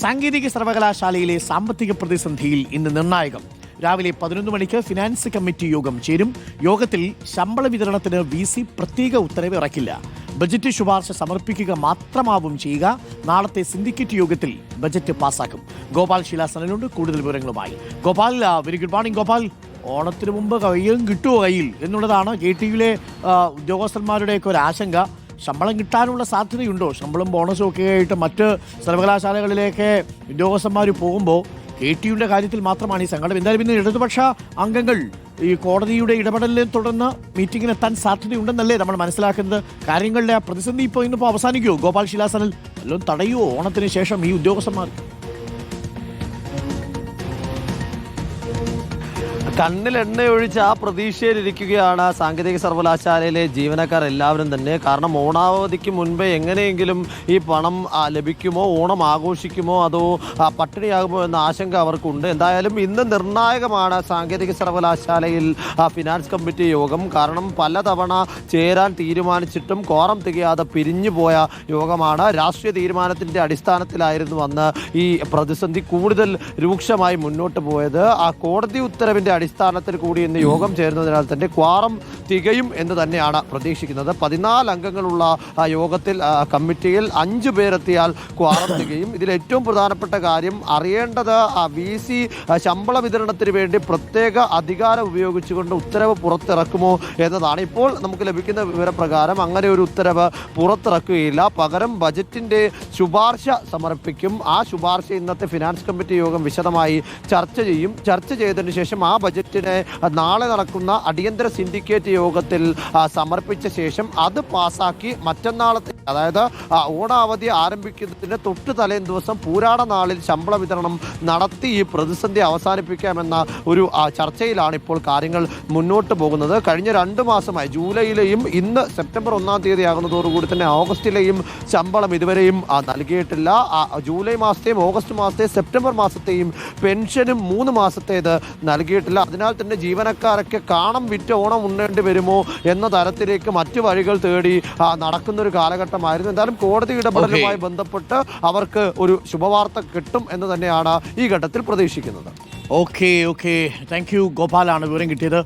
സാങ്കേതിക സർവകലാശാലയിലെ സാമ്പത്തിക പ്രതിസന്ധിയിൽ ഇന്ന് നിർണായകം. രാവിലെ പതിനൊന്ന് മണിക്ക് ഫിനാൻസ് കമ്മിറ്റി യോഗം ചേരും. യോഗത്തിൽ ശമ്പള വിതരണത്തിന് വി സി പ്രത്യേക ഉത്തരവ് ഇറക്കില്ല. ബജറ്റ് ശുപാർശ സമർപ്പിക്കുക മാത്രമാവും ചെയ്യുക. നാളത്തെ സിൻഡിക്കേറ്റ് യോഗത്തിൽ ബജറ്റ് പാസാക്കും. ഗോപാൽ ശിലാസനുണ്ട് കൂടുതൽ വിവരങ്ങളുമായി Gopal very good morning Gopal. ഓണത്തിന് മുമ്പ് കയ്യും കിട്ടുമോ കയ്യിൽ? എന്നുള്ളതാണ് കെ ടി യുവിലെ ഉദ്യോഗസ്ഥന്മാരുടെയൊക്കെ ഒരു ആശങ്ക. ശമ്പളം കിട്ടാനുള്ള സാധ്യതയുണ്ടോ? ശമ്പളം ബോണസും ഒക്കെ ആയിട്ട് മറ്റ് സർവകലാശാലകളിലേക്ക് ഉദ്യോഗസ്ഥന്മാർ പോകുമ്പോൾ കെ ടിയുടെ കാര്യത്തിൽ മാത്രമാണ് ഈ സങ്കടം എന്തായാലും ഇന്ന് ഇടതുപക്ഷ അംഗങ്ങൾ ഈ കോടതിയുടെ ഇടപെടലിനെ തുടർന്ന് മീറ്റിംഗിന് എത്താൻ സാധ്യതയുണ്ടെന്നല്ലേ നമ്മൾ മനസ്സിലാക്കുന്നത്. കാര്യങ്ങളുടെ ആ പ്രതിസന്ധി ഇപ്പോൾ ഇന്നിപ്പോൾ അവസാനിക്കുമോ ഗോപാൽ ശിലാസനൽ എല്ലാം തടയുമോ ഓണത്തിന് ശേഷം ഈ ഉദ്യോഗസ്ഥന്മാർ കണ്ണിൽ എണ്ണ ഒഴിച്ച് ആ പ്രതീക്ഷയിലിരിക്കുകയാണ് സാങ്കേതിക സർവകലാശാലയിലെ ജീവനക്കാർ എല്ലാവരും തന്നെ. കാരണം ഓണാവധിക്ക് മുൻപേ എങ്ങനെയെങ്കിലും ഈ പണം ലഭിക്കുമോ ഓണം ആഘോഷിക്കുമോ അതോ പട്ടിണിയാകുമോ എന്ന ആശങ്ക അവർക്കുണ്ട്. എന്തായാലും ഇന്ന് നിർണായകമാണ് സാങ്കേതിക സർവകലാശാലയിൽ ഫിനാൻസ് കമ്മിറ്റി യോഗം. കാരണം പലതവണ ചേരാൻ തീരുമാനിച്ചിട്ടും കോറം തികയാതെ പിരിഞ്ഞു പോയ യോഗമാണ്. രാഷ്ട്രീയ തീരുമാനത്തിന്റെ അടിസ്ഥാനത്തിലായിരുന്നു അന്ന് ഈ പ്രതിസന്ധി കൂടുതൽ രൂക്ഷമായി മുന്നോട്ട് പോയത്. ആ കോടതി ഉത്തരവിന്റെ ഉത്തരവിന്റെ അടിസ്ഥാനത്തിൽ കൂടി ഇന്ന് യോഗം ചേരുന്നതിനാൽ തന്നെ ക്വാറം തികയും എന്ന് തന്നെയാണ് പ്രതീക്ഷിക്കുന്നത്. പതിനാല് അംഗങ്ങളുള്ള യോഗത്തിൽ കമ്മിറ്റിയിൽ അഞ്ച് പേരെത്തിയാൽ ക്വാറം തികയും. ഇതിൽ ഏറ്റവും പ്രധാനപ്പെട്ട കാര്യം അറിയേണ്ടത് വി സി ശമ്പള വിതരണത്തിന് വേണ്ടി പ്രത്യേക അധികാരം ഉപയോഗിച്ചുകൊണ്ട് ഉത്തരവ് പുറത്തിറക്കുമോ എന്നതാണ്. ഇപ്പോൾ നമുക്ക് ലഭിക്കുന്ന വിവരപ്രകാരം അങ്ങനെ ഒരു ഉത്തരവ് പുറത്തിറക്കുകയില്ല. പകരം ബജറ്റിന്റെ ശുപാർശ സമർപ്പിക്കും. ആ ശുപാർശ ഇന്നത്തെ ഫിനാൻസ് കമ്മിറ്റി യോഗം വിശദമായി ചർച്ച ചെയ്യും. ചർച്ച ചെയ്തതിനു ശേഷം ആ ബജറ്റിനെ നാളെ നടക്കുന്ന അടിയന്തര സിൻഡിക്കേറ്റ് യോഗത്തിൽ സമർപ്പിച്ച ശേഷം അത് പാസാക്കി മറ്റന്നാളത്തെ അതായത് ഓണാവധി ആരംഭിക്കുന്നതിന് തൊട്ട് തലേ ദിവസം പൂരാട നാളിൽ ശമ്പള വിതരണം നടത്തി ഈ പ്രതിസന്ധി അവസാനിപ്പിക്കാമെന്ന ഒരു ചർച്ചയിലാണ് ഇപ്പോൾ കാര്യങ്ങൾ മുന്നോട്ട് പോകുന്നത്. കഴിഞ്ഞ രണ്ട് മാസമായി ജൂലൈയിലെയും ഇന്ന് സെപ്റ്റംബർ ഒന്നാം തീയതി ആകുന്നതോടുകൂടി തന്നെ ഓഗസ്റ്റിലെയും ശമ്പളം ഇതുവരെയും നൽകിയിട്ടില്ല. ജൂലൈ മാസത്തെയും ഓഗസ്റ്റ് മാസത്തെയും സെപ്റ്റംബർ മാസത്തെയും പെൻഷനും മൂന്ന് മാസത്തേത് നൽകിയിട്ടില്ല. അതിനാൽ തന്നെ ജീവനക്കാരൊക്കെ കാണം വിറ്റ് ഓണം ഉണ്ണേണ്ടി വരുമോ എന്ന തരത്തിലേക്ക് മറ്റു വഴികൾ തേടി നടക്കുന്ന ഒരു കാലഘട്ടമായിരുന്നു. എന്തായാലും കോടതി ഇടപെടലുമായി ബന്ധപ്പെട്ട് അവർക്ക് ഒരു ശുഭവാർത്ത കിട്ടും എന്ന് തന്നെയാണ് ഈ ഘട്ടത്തിൽ പ്രതീക്ഷിക്കുന്നത്. Okay okay. താങ്ക് യു ഗോപാലാണ് വിവരം കിട്ടിയത്.